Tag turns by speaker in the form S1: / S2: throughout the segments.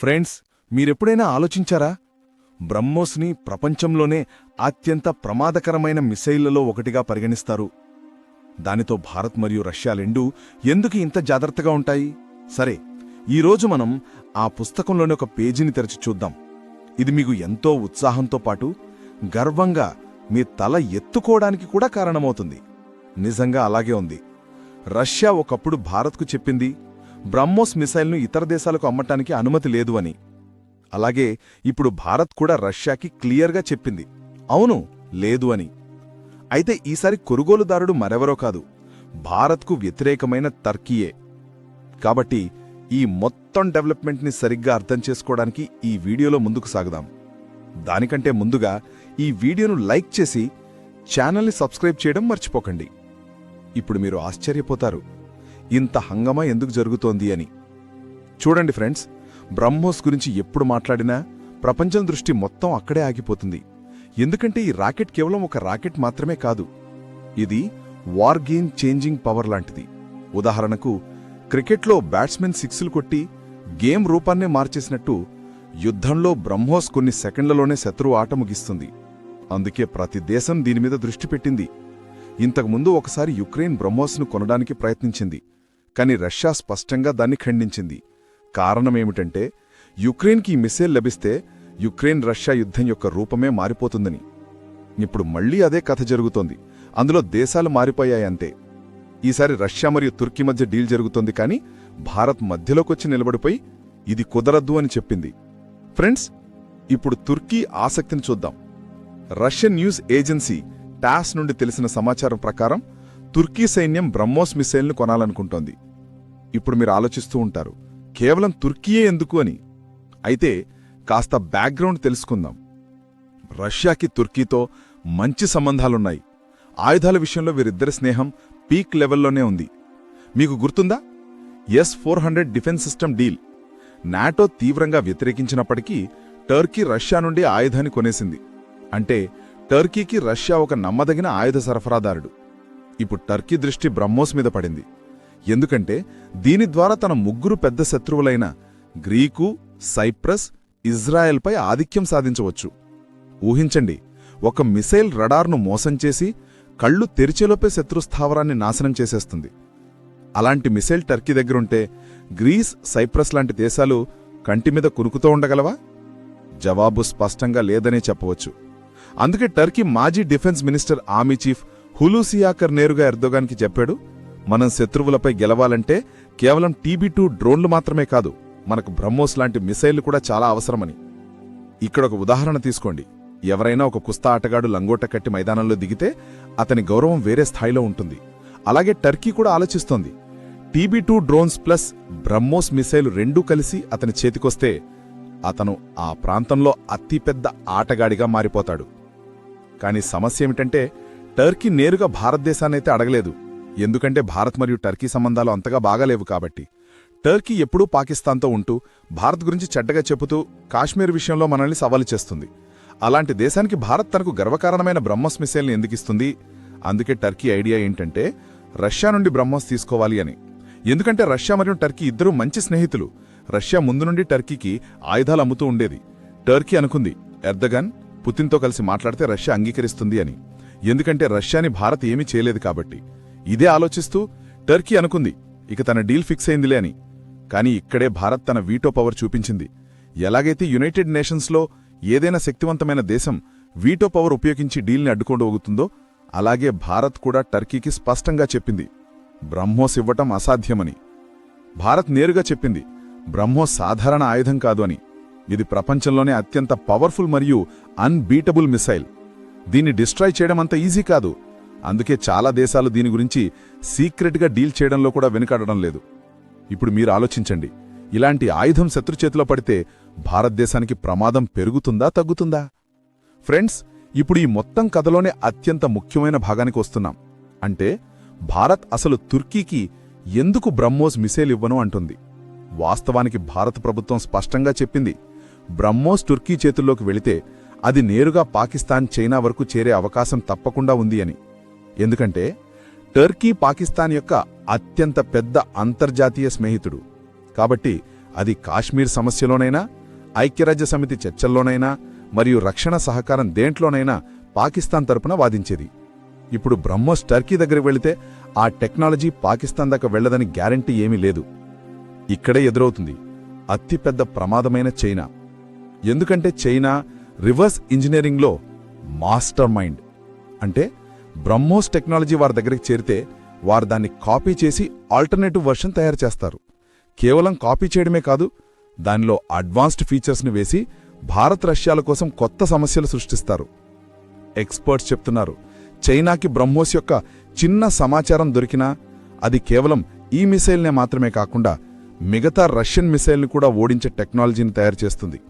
S1: Friends మీరెప్పుడైనా ఆలోచించారా? బ్రహ్మోస్ని ప్రపంచంలోనే అత్యంత ప్రమాదకరమైన మిసైళ్ళలో ఒకటిగా పరిగణిస్తారు. దానితో భారత్ మరియు రష్యా రెండూ ఎందుకు ఇంత జాగ్రత్తగా ఉంటాయి? సరే ఈరోజు మనం ఆ పుస్తకంలోని ఒక పేజీని తెరచి చూద్దాం. ఇది మీకు ఎంతో ఉత్సాహంతో పాటు గర్వంగా మీ తల ఎత్తుకోవడానికి కూడా కారణమవుతుంది. నిజంగా అలాగే ఉంది. రష్యా ఒకప్పుడు భారత్కు చెప్పింది బ్రహ్మోస్ మిసైల్ను ఇతర దేశాలకు అమ్మటానికి అనుమతి లేదు అని. అలాగే ఇప్పుడు భారత్ కూడా రష్యాకి క్లియర్గా చెప్పింది. అవును లేదు అని. అయితే ఈసారి కొనుగోలుదారుడు మరెవరో కాదు భారత్కు వ్యతిరేకమైన టర్కీయే. కాబట్టి ఈ మొత్తం డెవలప్మెంట్ని సరిగ్గా అర్థం చేసుకోవడానికి ఈ వీడియోలో ముందుకు సాగుదాం. దానికంటే ముందుగా ఈ వీడియోను లైక్ చేసి ఛానల్ని సబ్స్క్రైబ్ చేయడం మర్చిపోకండి. ఇప్పుడు మీరు ఆశ్చర్యపోతారు. ఇంత హంగమా ఎందుకు జరుగుతోంది అని. చూడండి ఫ్రెండ్స్ బ్రహ్మోస్ గురించి ఎప్పుడు మాట్లాడినా ప్రపంచం దృష్టి మొత్తం అక్కడే ఆగిపోతుంది. ఎందుకంటే ఈ రాకెట్ కేవలం ఒక రాకెట్ మాత్రమే కాదు ఇది వార్ గేమ్ చేంజింగ్ పవర్ లాంటిది. ఉదాహరణకు క్రికెట్లో బ్యాట్స్మెన్ సిక్స్లు కొట్టి గేమ్ రూపాన్నే మార్చేసినట్టు యుద్ధంలో బ్రహ్మోస్ కొన్ని సెకండ్లలోనే శత్రువు ఆట ముగిస్తుంది. అందుకే ప్రతి దేశం దీనిమీద దృష్టి పెట్టింది. ఇంతకుముందు ఒకసారి యుక్రెయిన్ బ్రహ్మోస్ను కొనడానికి ప్రయత్నించింది. కానీ రష్యా స్పష్టంగా దాన్ని ఖండించింది. కారణమేమిటంటే యుక్రెయిన్కి ఈ మిసైల్ లభిస్తే యుక్రెయిన్ రష్యా యుద్ధం యొక్క రూపమే మారిపోతుందని. ఇప్పుడు మళ్ళీ అదే కథ జరుగుతోంది. అందులో దేశాలు మారిపోయాయంతే ఈసారి రష్యా మరియు తుర్కీ మధ్య డీల్ జరుగుతోంది కానీ భారత్ మధ్యలోకొచ్చి నిలబడిపోయి ఇది కుదరద్దు అని చెప్పింది. ఫ్రెండ్స్ ఇప్పుడు తుర్కీ ఆసక్తిని చూద్దాం. రష్యన్ న్యూస్ ఏజెన్సీ టాస్ నుండి తెలిసిన సమాచారం ప్రకారం తుర్కీ సైన్యం బ్రహ్మోస్ మిసైల్ను కొనాలనుకుంటోంది. ఇప్పుడు మీరు ఆలోచిస్తూ ఉంటారు కేవలం తుర్కీయే ఎందుకు అని. అయితే కాస్త బ్యాక్గ్రౌండ్ తెలుసుకుందాం. రష్యాకి తుర్కీతో మంచి సంబంధాలున్నాయి. ఆయుధాల విషయంలో వీరిద్దరి స్నేహం పీక్ లెవెల్లోనే ఉంది. మీకు గుర్తుందా? S four hundred defence system deal. NATO తీవ్రంగా వ్యతిరేకించినప్పటికీ టర్కీ రష్యా నుండి ఆయుధాన్ని కొనేసింది. అంటే టర్కీకి రష్యా ఒక నమ్మదగిన ఆయుధ సరఫరాదారుడు. ఇప్పుడు టర్కీ దృష్టి బ్రహ్మోస్ మీద పడింది. ఎందుకంటే దీని ద్వారా తన ముగ్గురు పెద్ద శత్రువులైన గ్రీకు సైప్రస్ ఇజ్రాయెల్పై ఆధిక్యం సాధించవచ్చు. ఊహించండి ఒక మిసైల్ రడార్ను మోసం చేసి కళ్ళు తెరిచేలోపే శత్రుస్థావరాన్ని నాశనం చేసేస్తుంది. అలాంటి మిసైల్ టర్కీ దగ్గరుంటే గ్రీస్ సైప్రస్ లాంటి దేశాలు కంటిమీద కురుకుతూ ఉండగలవా? జవాబు స్పష్టంగా లేదనే చెప్పవచ్చు. అందుకే టర్కీ మాజీ defence minister army chief Hulusi Akar నేరుగా ఎర్దోగాన్కి చెప్పాడు మనం శత్రువులపై గెలవాలంటే కేవలం టీబీ టూ డ్రోన్లు మాత్రమే కాదు మనకు బ్రహ్మోస్ లాంటి మిసైళ్ళు కూడా చాలా అవసరమని. ఇక్కడ ఒక ఉదాహరణ తీసుకోండి. ఎవరైనా ఒక కుస్తా ఆటగాడు లంగోట కట్టి మైదానంలో దిగితే అతని గౌరవం వేరే స్థాయిలో ఉంటుంది. అలాగే టర్కీ కూడా ఆలోచిస్తోంది. TB two drones plus BrahMos missile రెండూ కలిసి అతని చేతికొస్తే అతను ఆ ప్రాంతంలో అతిపెద్ద ఆటగాడిగా మారిపోతాడు. కాని సమస్య ఏమిటంటే టర్కీ నేరుగా భారతదేశాన్నైతే అడగలేదు. ఎందుకంటే భారత్ మరియు టర్కీ సంబంధాలు అంతగా బాగాలేవు కాబట్టి. టర్కీ ఎప్పుడూ పాకిస్తాన్తో ఉంటూ భారత్ గురించి చెడ్డగా చెబుతూ కాశ్మీర్ విషయంలో మనల్ని సవాలు చేస్తుంది. అలాంటి దేశానికి భారత్ తనకు గర్వకారణమైన బ్రహ్మోస్ మిసైల్ని ఎందుకిస్తుంది అందుకే టర్కీ ఐడియా ఏంటంటే రష్యా నుండి బ్రహ్మోస్ తీసుకోవాలి అని. ఎందుకంటే రష్యా మరియు టర్కీ ఇద్దరూ మంచి స్నేహితులు. రష్యా ముందు నుండి టర్కీకి ఆయుధాలు అమ్ముతూ ఉండేది. టర్కీ అనుకుంది ఎర్దగన్ పుతిన్తో కలిసి మాట్లాడితే రష్యా అంగీకరిస్తుంది అని. ఎందుకంటే రష్యాని భారత్ ఏమీ చేయలేదు కాబట్టి. ఇదే ఆలోచిస్తూ టర్కీ అనుకుంది ఇక తన డీల్ ఫిక్స్ అయిందిలే అని. కానీ ఇక్కడే భారత్ తన వీటో పవర్ చూపించింది. ఎలాగైతే యునైటెడ్ నేషన్స్లో ఏదైనా శక్తివంతమైన దేశం వీటో పవర్ ఉపయోగించి డీల్ని అడ్డుకోగలుగుతుందో అలాగే భారత్ కూడా టర్కీకి స్పష్టంగా చెప్పింది బ్రహ్మోస్ ఇవ్వటం అసాధ్యమని. భారత్ నేరుగా చెప్పింది బ్రహ్మోస్ సాధారణ ఆయుధం కాదు అని. ఇది ప్రపంచంలోనే అత్యంత పవర్ఫుల్ మరియు అన్బీటబుల్ మిసైల్ దీన్ని డిస్ట్రాయ్ చేయడం అంత ఈజీ కాదు. అందుకే చాలా దేశాలు దీని గురించి సీక్రెట్గా డీల్ చేయడంలో కూడా వెనుకాడడం లేదు. ఇప్పుడు మీరు ఆలోచించండి. ఇలాంటి ఆయుధం శత్రు చేతిలో పడితే భారతదేశానికి ప్రమాదం పెరుగుతుందా తగ్గుతుందా? ఫ్రెండ్స్ ఇప్పుడు ఈ మొత్తం కథలోనే అత్యంత ముఖ్యమైన భాగానికి వస్తున్నాం. అంటే భారత్ అసలు తుర్కీకి ఎందుకు బ్రహ్మోస్ మిసైల్ ఇవ్వను అంటుంది. వాస్తవానికి భారత ప్రభుత్వం స్పష్టంగా చెప్పింది బ్రహ్మోస్ టుర్కీ చేతుల్లోకి వెళితే అది నేరుగా పాకిస్తాన్ చైనా వరకు చేరే అవకాశం తప్పకుండా ఉంది అని. ఎందుకంటే టర్కీ పాకిస్తాన్ యొక్క అత్యంత పెద్ద అంతర్జాతీయ స్నేహితుడు. కాబట్టి అది కాశ్మీర్ సమస్యలోనైనా ఐక్యరాజ్య సమితి చర్చల్లోనైనా మరియు రక్షణ సహకారం దేంట్లోనైనా పాకిస్తాన్ తరపున వాదించేది. ఇప్పుడు బ్రహ్మోస్ టర్కీ దగ్గరికి వెళితే ఆ టెక్నాలజీ పాకిస్తాన్ దాకా వెళ్ళదని గ్యారంటీ ఏమీ లేదు. ఇక్కడే ఎదురవుతుంది. అతిపెద్ద ప్రమాదమైన చైనా. ఎందుకంటే చైనా రివర్స్ ఇంజనీరింగ్లో మాస్టర్ మైండ్. అంటే బ్రహ్మోస్ టెక్నాలజీ వారి దగ్గరికి చేరితే వారు దాన్ని కాపీ చేసి ఆల్టర్నేటివ్ వర్షన్ తయారు చేస్తారు. కేవలం కాపీ చేయడమే కాదు దానిలో అడ్వాన్స్డ్ ఫీచర్స్ని వేసి భారత్ రష్యాల కోసం కొత్త సమస్యలు సృష్టిస్తారు. ఎక్స్పర్ట్స్ చెప్తున్నారు చైనాకి బ్రహ్మోస్ యొక్క చిన్న సమాచారం దొరికినా అది కేవలం ఈ మిసైల్నే మాత్రమే కాకుండా మిగతా రష్యన్ మిసైల్ని కూడా ఓడించే టెక్నాలజీని తయారు చేస్తుంది.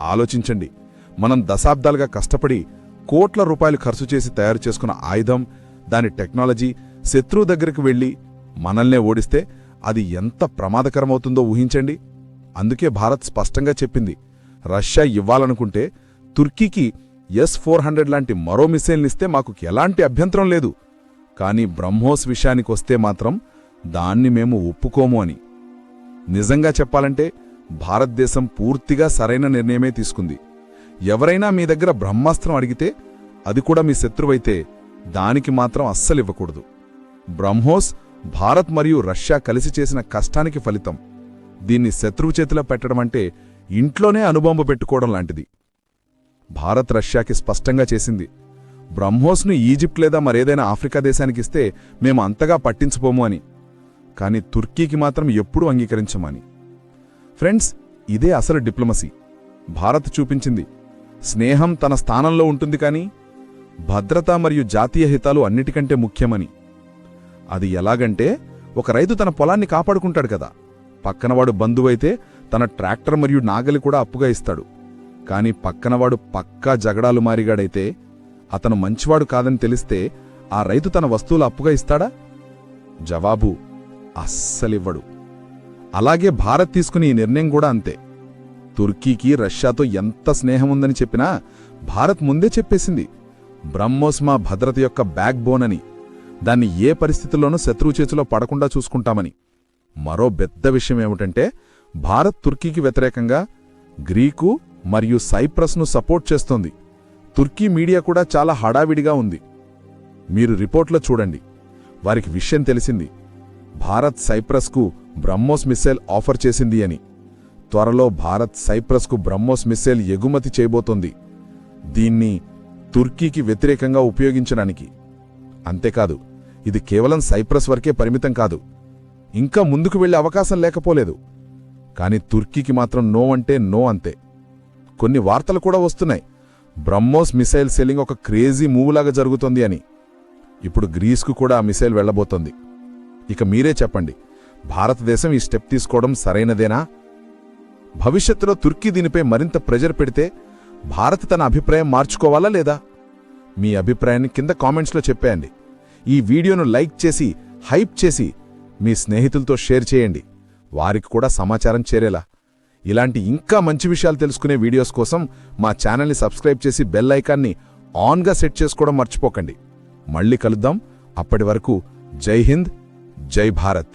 S1: ఆలోచించండి మనం దశాబ్దాలుగా కష్టపడి కోట్ల రూపాయలు ఖర్చు చేసి తయారు చేసుకున్న ఆయుధం దాని టెక్నాలజీ శత్రువు దగ్గరికి వెళ్ళి మనల్నే ఓడిస్తే అది ఎంత ప్రమాదకరమవుతుందో ఊహించండి. అందుకే భారత్ స్పష్టంగా చెప్పింది రష్యా ఇవ్వాలనుకుంటే తుర్కీకి ఎస్ ఫోర్ హండ్రెడ్ లాంటి మరో మిసైల్నిస్తే మాకు ఎలాంటి అభ్యంతరం లేదు. కానీ బ్రహ్మోస్ విషయానికొస్తే మాత్రం దాన్ని మేము ఒప్పుకోము అని. నిజంగా చెప్పాలంటే భారతదేశం పూర్తిగా సరైన నిర్ణయమే తీసుకుంది. ఎవరైనా మీ దగ్గర బ్రహ్మాస్త్రం అడిగితే అది కూడా మీ శత్రువైతే దానికి మాత్రం అస్సలివ్వకూడదు. బ్రహ్మోస్ భారత్ మరియు రష్యా కలిసి చేసిన కష్టానికి ఫలితం. దీన్ని శత్రువు చేతిలో పెట్టడం అంటే ఇంట్లోనే అనుబొంబ పెట్టుకోవడం లాంటిది. భారత్ రష్యాకి స్పష్టంగా చేసింది బ్రహ్మోస్ను ఈజిప్ట్ లేదా మరేదైనా ఆఫ్రికా దేశానికిస్తే మేము అంతగా పట్టించుపోము అని. కానీ తుర్కీకి మాత్రం ఎప్పుడూ అంగీకరించమని. ఫ్రెండ్స్ ఇదే అసలు డిప్లొమసీ. భారత్ చూపించింది స్నేహం తన స్థానంలో ఉంటుంది కానీ భద్రత మరియు జాతీయ హితాలు అన్నిటికంటే ముఖ్యమని. అది ఎలాగంటే ఒక రైతు తన పొలాన్ని కాపాడుకుంటాడు కదా. పక్కనవాడు బంధువైతే తన ట్రాక్టర్ మరియు నాగలి కూడా అప్పుగా ఇస్తాడు. కాని పక్కనవాడు పక్కా జగడాలు మారిగాడైతే అతను మంచివాడు కాదని తెలిస్తే ఆ రైతు తన వస్తువులు అప్పుగా ఇస్తాడా? జవాబు అస్సలివ్వడు. అలాగే భారత్ తీసుకుని ఈ నిర్ణయం కూడా అంతే. తుర్కీకి రష్యాతో ఎంత స్నేహం ఉందని చెప్పినా భారత్ ముందే చెప్పేసింది. బ్రహ్మోస్ మా భద్రత యొక్క బ్యాక్ బోన్ అని దాన్ని ఏ పరిస్థితుల్లోనూ శత్రువు చేతిలో పడకుండా చూసుకుంటామని. మరో పెద్ద విషయం ఏమిటంటే భారత్ తుర్కీకి వ్యతిరేకంగా గ్రీకు మరియు సైప్రస్ను సపోర్ట్ చేస్తోంది. తుర్కీ మీడియా కూడా చాలా హడావిడిగా ఉంది. మీరు రిపోర్ట్లో చూడండి. వారికి విషయం తెలిసింది. భారత్ సైప్రస్కు బ్రహ్మోస్ మిస్సైల్ ఆఫర్ చేసింది అని. త్వరలో భారత్ సైప్రస్కు బ్రహ్మోస్ మిస్సైల్ ఎగుమతి చేయబోతోంది. దీన్ని తుర్కీకి వ్యతిరేకంగా ఉపయోగించడానికి. అంతేకాదు ఇది కేవలం సైప్రస్ వరకే పరిమితం కాదు. ఇంకా ముందుకు వెళ్ళే అవకాశం లేకపోలేదు. కానీ తుర్కీకి మాత్రం నో అంటే నో అంతే. కొన్ని వార్తలు కూడా వస్తున్నాయి. బ్రహ్మోస్ మిసైల్ సెల్లింగ్ ఒక క్రేజీ మూవ్లాగా జరుగుతోంది అని. ఇప్పుడు గ్రీస్కు కూడా ఆ మిసైల్ వెళ్ళబోతోంది ఇక మీరే చెప్పండి భారతదేశం ఈ స్టెప్ తీసుకోవడం సరైనదేనా? భవిష్యత్తులో తుర్కీ దీనిపై మరింత ప్రెజర్ పెడితే భారత్ తన అభిప్రాయం మార్చుకోవాలా లేదా? మీ అభిప్రాయాన్ని కింద కామెంట్స్లో చెప్పేయండి. ఈ వీడియోను లైక్ చేసి హైప్ చేసి మీ స్నేహితులతో షేర్ చేయండి. వారికి కూడా సమాచారం చేరేలా. ఇలాంటి ఇంకా మంచి విషయాలు తెలుసుకునే వీడియోస్ కోసం మా ఛానల్ని సబ్స్క్రైబ్ చేసి బెల్ ఐకాన్ని ఆన్గా సెట్ చేసుకోవడం మర్చిపోకండి. మళ్ళీ కలుద్దాం. అప్పటి వరకు జై హింద్ జై భారత్.